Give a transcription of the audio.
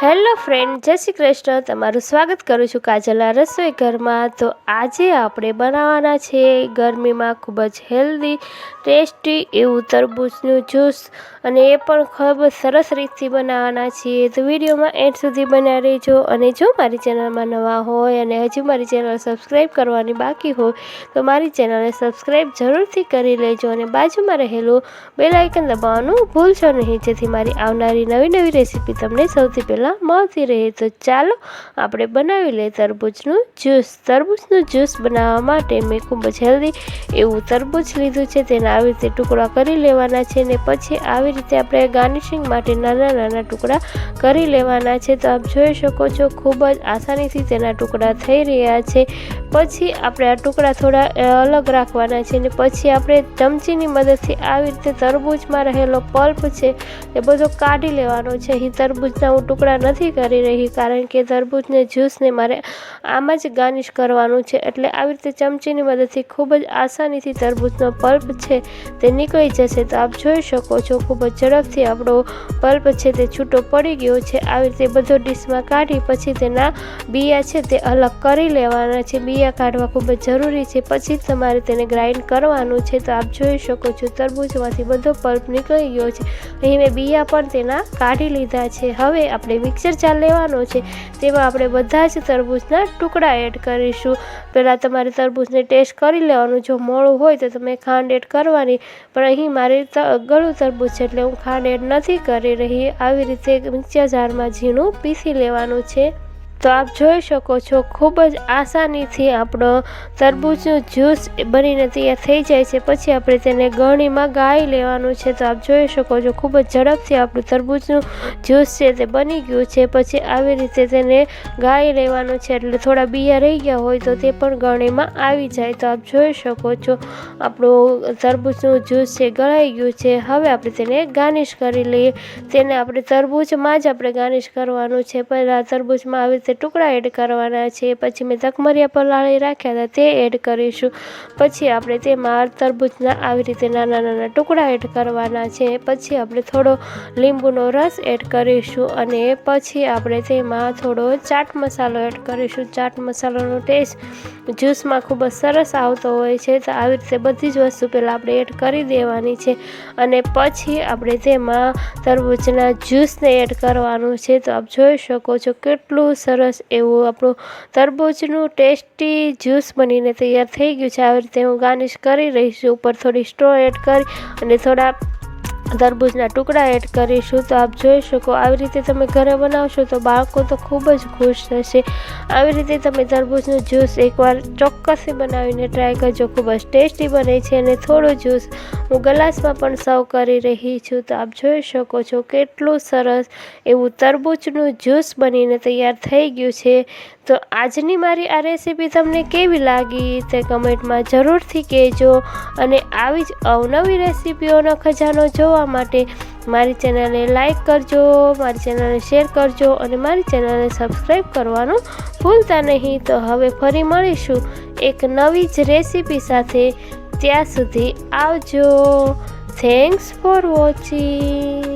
Hello friend, જય શ્રી કૃષ્ણ. તમારું સ્વાગત કરું છું કાજલના રસોઈ ઘરમાં. તો આજે આપણે બનાવવાના છે ગરમીમાં ખૂબ જ હેલ્ધી ટેસ્ટી એવું તરબૂચનું જ્યુસ અને એ પણ ખૂબ સરસ રીતથી બનાવવાના છીએ. તો વિડીયોમાં એન્ડ સુધી બન્યા રહેજો અને જો મારી ચેનલમાં નવા હોય અને હજુ મારી ચેનલ સબસ્ક્રાઈબ કરવાની બાકી હોય, તો મારી ચેનલને સબસ્ક્રાઈબ જરૂરથી કરી લેજો અને બાજુમાં રહેલું બેલાઇકન દબાવવાનું ભૂલશો નહીં. જેથી મારી આવનારી નવી નવી રેસીપી તમને સૌથી પહેલાં મળતી રહે. તો ચાલો આપણે બનાવી લઈએ તરબૂચનું જ્યુસ. તરબૂચનું જ્યુસ બનાવવા માટે મેં ખૂબ જ હેલ્ધી એવું તરબૂચ લીધું છે. તેના આવી રીતે ટુકડા કરી લેવાના છે ને પછી આવી રીતે આપણે ગાર્નિશિંગ માટે નાના નાના ટુકડા કરી લેવાના છે. તો આપ જોઈ શકો છો, ખૂબ જ આસાનીથી તેના ટુકડા થઈ રહ્યા છે. પછી આપણે આ ટુકડા થોડા અલગ રાખવાના છે ને પછી આપણે ચમચીની મદદથી આવી રીતે તરબૂચમાં રહેલો પલ્પ છે એ બધો કાઢી લેવાનો છે. અહીં તરબૂચના હું ટુકડા નથી કરી રહી કારણ કે તરબૂચને જ્યુસને મારે આમાં જ ગાર્નિશ કરવાનું છે. એટલે આવી રીતે ચમચીની મદદથી ખૂબ જ આસાનીથી તરબૂચનો પલ્પ છે તે નીકળી જશે. તો આપ જોઈ શકો છો ખૂબ જ ઝડપથી આપણો પલ્પ છે તે છૂટો પડી ગયો છે. આવી રીતે બધો ડીશમાં કાઢી પછી તેના બિયા છે તે અલગ કરી લેવાના છે. બિયા કાઢવા ખૂબ જ જરૂરી છે. પછી જ તમારે તેને ગ્રાઇન્ડ કરવાનું છે. તો આપ જોઈ શકો છો, તરબૂચમાંથી બધો પલ્પ નીકળી ગયો છે. અહીં મેં બિયા પણ તેના કાઢી લીધા છે. હવે આપણે મિક્સર જાર લેવાનો છે. તેમાં આપણે બધા જ તરબૂચના ટુકડા એડ કરીશું. પહેલાં તમારે તરબૂચને ટેસ્ટ કરી લેવાનું. જો મોળું હોય તો તમે ખાંડ એડ કરવાની. પણ અહીં મારે ગળું તરબૂચ છે એટલે હું ખાંડ એડ નથી કરી રહી. આવી રીતે મિક્સર જારમાં ઝીણું પીસી લેવાનું છે. તો આપ જોઈ શકો છો, ખૂબ જ આસાનીથી આપણો તરબૂચનું જ્યુસ બનીને તૈયાર થઈ જાય છે. પછી આપણે તેને ગળણીમાં ગાળી લેવાનું છે. તો આપ જોઈ શકો છો, ખૂબ જ ઝડપથી આપણું તરબૂચનું જ્યુસ છે તે બની ગયું છે. પછી આવી રીતે તેને ગાળી લેવાનું છે. એટલે થોડા બિયા રહી ગયા હોય તો તે પણ ગળણીમાં આવી જાય. તો આપ જોઈ શકો છો, આપણું તરબૂચનું જ્યુસ છે, ગળાઈ ગયું છે. હવે આપણે તેને ગાર્નિશ કરી લઈએ. તેને આપણે તરબૂચમાં જ આપણે ગાર્નિશ કરવાનું છે. પહેલાં તરબૂચમાં આવી રીતે ટુકડા એડ કરવાના છે. પછી મેં તકમરિયા પલાળી રાખ્યા હતા, તે એડ કરીશું. પછી આપણે તેમાં તરબૂચના આવી રીતે નાના નાના ટુકડા એડ કરવાના છે. પછી આપણે થોડો લીંબુનો રસ એડ કરીશું અને પછી આપણે તેમાં થોડો ચાટ મસાલો એડ કરીશું. ચાટ મસાલાનો ટેસ્ટ જ્યુસમાં ખૂબ જ સરસ આવતો હોય છે. તો આવી રીતે બધી જ વસ્તુ પહેલાં આપણે એડ કરી દેવાની છે અને પછી આપણે તેમાં તરબૂચના જ્યુસને એડ કરવાનું છે. તો આપ જોઈ શકો છો કેટલું સરસ એવું આપણું તરબૂચનું ટેસ્ટી જ્યુસ બનીને તૈયાર થઈ ગયું છે. આવી રીતે હું ગાર્નિશ કરી રહીશ ઉપર થોડી સ્ટ્રો એડ કરી અને થોડા તરબૂચના ટુકડા એડ કરીશું. તો આપ જોઈ શકો, આવી રીતે તમે ઘરે બનાવશો તો બાળકો તો ખૂબ જ ખુશ થશે. આવી રીતે તમે તરબૂચનું જ્યુસ એકવાર ચોક્કસથી બનાવીને ટ્રાય કરજો. ખૂબ જ ટેસ્ટી બને છે અને થોડું જ્યુસ હું ગ્લાસમાં પણ સર્વ કરી રહી છું. તો આપ જોઈ શકો છો કેટલું સરસ એવું તરબૂચનું જ્યુસ બનીને તૈયાર થઈ ગયું છે. તો આજની મારી આ રેસીપી તમને કેવી લાગી તે કમેન્ટમાં જરૂરથી કહેજો. અને આવી જ અવનવી રેસીપીઓનો ખજાનો જોવા માટે મારી ચેનલને લાઈક કરજો, મારી ચેનલને શેર કરજો અને મારી ચેનલને સબસ્ક્રાઈબ કરવાનું ભૂલતા નહીં. તો હવે ફરી મળીશું એક નવી જ રેસીપી સાથે. ત્યાં સુધી આવજો. Thanks for watching